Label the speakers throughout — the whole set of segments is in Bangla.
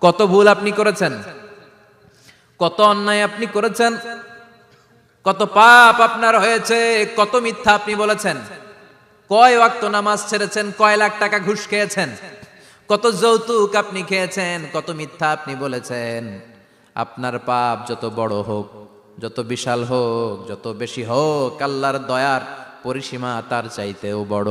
Speaker 1: কত ভুল আপনি করেছেন? কত অন্যায় আপনি করেছেন? কত পাপ আপনার হয়েছে? কত মিথ্যা আপনি বলেছেন? কয় ওয়াক্ত নামাজ ছেড়েছেন? কয় লাখ টাকা ঘুষ খেয়েছেন? কত যৌতুক আপনি খেয়েছেন? কত মিথ্যা আপনি বলেছেন? আপনার পাপ যত বড় হোক, যত বিশাল হোক, যত বেশি হোক, আল্লাহর দয়ার পরিসীমা তার চাইতেও বড়।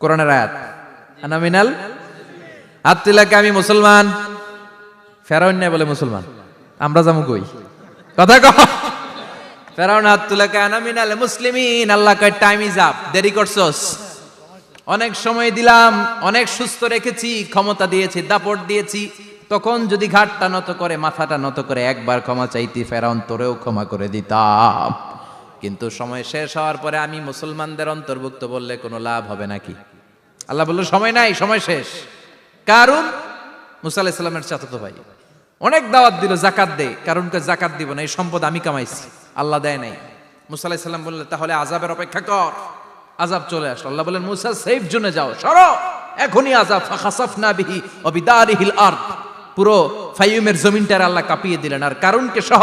Speaker 1: কোরআনের আয়াত। আনামিনাল তুলে আমি মুসলমান। ফেরাউন নাই বলে মুসলমান। আমরা যাব কই? কথা কহ ফেরাউন হাত তুলে কয় আনামিনাল মুসলিমিন। আল্লাহ কয় টাইম ইজ আপ দেরি করছস। অনেক সময় দিলাম, অনেক সুস্থ রেখেছি, ক্ষমতা দিয়েছি, দাপট দিয়েছি। তখন যদি ঘাটটা নত করে, মাথাটা নত করে, একবার ক্ষমা চাইতি ফেরাউন, তোরেও ক্ষমা করে দিতাম। কিন্তু সময় শেষ হওয়ার পরে আমি মুসলমানদের অন্তর্ভুক্ত বললে কোনো লাভ হবে নাকি? আল্লাহ বলল, সময় নাই, সময় শেষ। কারণ মুসা আলাহিসাল্লামের ভাই, অনেক দাওয়াত দিল, জাকাত দে কারণকে জাকাত দিব না, এই সম্পদ আমি কামাইছি, আল্লাহ দেয় নাই। মুসা বললে, তাহলে আজাবের অপেক্ষা কর আজাব চলে আসলো। আল্লাহ বলেন মুসা সেফ জোনে যাও, সরো, এখনই আজাব ফাখাসাফনা বিহি অবিদারিহিল আরদ। পুরো ফাইয়ুমের জমিনটার আল্লাহ কাঁপিয়ে দিলেন। আর কারণকে সহ?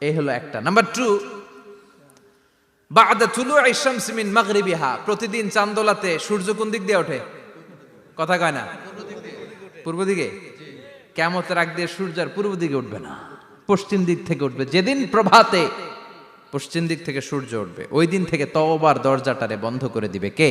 Speaker 1: এই হলো একটা। নাম্বার টু বাদা তুলু শামস মিন মাগরিবিহা। প্রতিদিন চান্দোলাতে সূর্য কোন দিক দিয়ে ওঠে? কথা কয় না? পূর্ব দিকে? কেমতের আগ দিয়ে সূর্য আর পূর্ব দিকে উঠবে না। পশ্চিম দিক থেকে উঠবে। যেদিন প্রভাতে পশ্চিম দিক থেকে সূর্য উঠবে, ওই দিন থেকে তওবার দরজাটারে বন্ধ করে দিবে কে?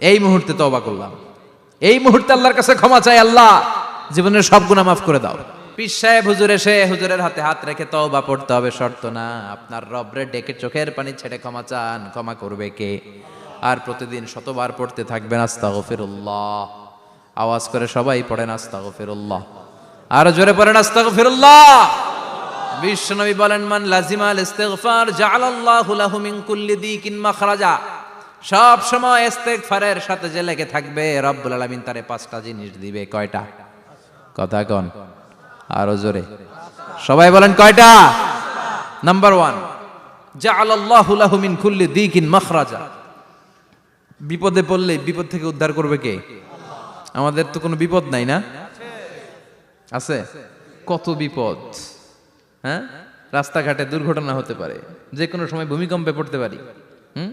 Speaker 1: এই মুহূর্তে তবা করলাম। এই মুহূর্তে আল্লাহর কাছে ক্ষমা চাই আল্লাহ। জীবনের সব গুণা মাফ করে দাও। পীর সাহেব হুজুর এসে হুজুরের হাতে হাত রেখে তওবা পড়তে হবে শর্ত না। আপনার রবরে ডেকে চোখের পানি ছেড়ে ক্ষমা চান। ক্ষমা করবে কে? আর প্রতিদিন শতবার পড়তে থাকবেন, আস্তাগফিরুল্লাহ। আওয়াজ করে সবাই পড়েন, আস্তাগফিরুল্লাহ। আর জোরে পড়েন, আস্তাগফিরুল্লাহ। বিশ্বনবী বলেন, মান লাজিমাল ইস্তেগফার জাআলাল্লাহু লাহু মিন কুল্লি দিকিন মাখরাজা। সব সময় ইস্তেগফারের সাথে যে লেগে থাকবে, রব্বুল আলামিন তারে পাঁচটা জিনিস দিবে। কয়টা? কথা কন। আরও জোরে। সবাই বলেন কয়টা? নাম্বার ওয়ান জাআলাল্লাহু লাহু মিন কুল্লি দিকিন মাখরাজা। বিপদে পড়লে বিপদ থেকে উদ্ধার করবে কে? আমাদের তো কোনো বিপদ নাই না? আছে? কত বিপদ? হ্যাঁ? রাস্তাঘাটে দুর্ঘটনা হতে পারে। যে কোনো সময় ভূমিকম্পে পড়তে পারি। হুম?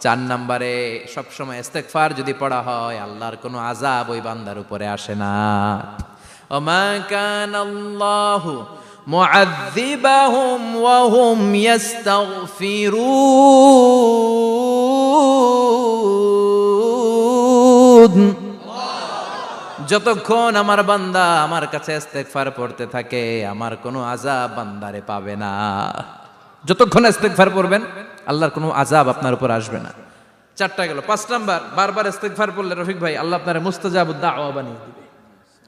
Speaker 1: চার নম্বরে, সবসময় ইস্তেগফার যদি পড়া হয়, আল্লাহর কোনো আজাব ওই বান্দার উপরে আসে না। যতক্ষণ আমার বান্দা আমার কাছে ইস্তেগফার পড়তে থাকে, আমার কোনো আজাব বান্দারে পাবে না। যতক্ষণ ইস্তেগফার পড়বেন আল্লাহর কোনো আজাব আপনার উপর আসবে না। চারটা গেল। পাঁচ নাম্বার, বারবার ইস্তেগফার পড়লে রফিক ভাই, আল্লাহ আপনার মুস্তাজাবুদ দাওয়া বানিয়ে দিবে।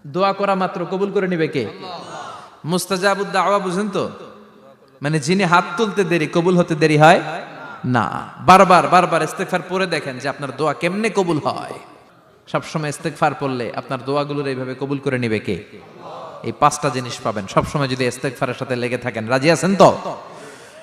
Speaker 1: দোয়া করা মাত্র কবুল করে নিবে কে? মুস্তাজাবুদ দাওয়া, বুঝেন তো? মানে যিনি হাত তুলতে দেরি, কবুল হতে দেরি হয় না। বারবার বারবার ইস্তেগফার পড়ে দেখেন যে আপনার দোয়া কেমনে কবুল হয়। সবসময় ইস্তেগফার পড়লে আপনার দোয়াগুলোর এইভাবে কবুল করে নিবে কে? এই পাঁচটা জিনিস পাবেন। সবসময় যদি ইস্তেগফারের সাথে লেগে থাকেন। রাজি আছেন তো?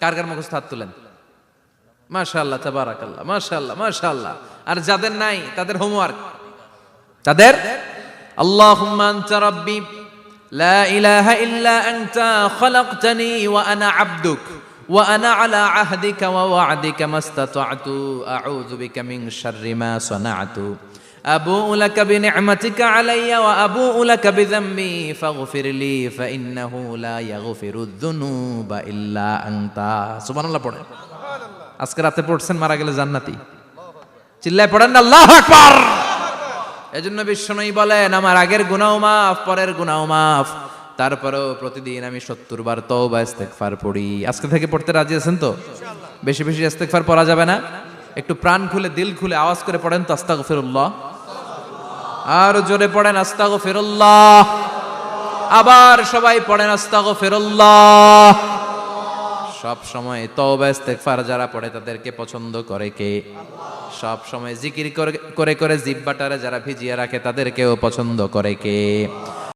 Speaker 1: কার কার মুখস্থ হাত তুলেন? মাশাআল্লাহ, তাবারাকাল্লাহ, মাশাআল্লাহ মাশাআল্লাহ। আর যাদের নাই, তাদের হোমওয়ার্ক তাদের? আল্লাহুম্মা আনতা রাব্বি, লা ইলাহা ইল্লা আনতা, খলাকতানি ওয়া আনা আবদুক, ওয়া আনা আলা আহদিকা ওয়া ওয়া'দিকা মাস্তাতা'তু, আউযু বিকা মিন শাররি আমার আগের গুনাও মাফ, পরের গুনাও মাফ। তারপরেও প্রতিদিন আমি সত্তর বার তো ইস্তেকফার পড়ি। আজকে থেকে পড়তে রাজি আছেন তো? বেশি বেশি ইস্তেকফার পড়া যাবে না? একটু প্রাণ খুলে, দিল খুলে আওয়াজ করে পড়েন তো আস্তাগফির উল্লাহ আর জোরে পড়েন, আস্তাগফিরুল্লাহ। আবার সবাই পড়েন, আস্তাগফিরুল্লাহ। সব সময় তওবা যারা পড়ে তাদেরকে পছন্দ করে কে? সব সময় জিকির করে করে করে জিব্বাটারে যারা ভিজিয়ে রাখে তাদেরকেও পছন্দ করে কে?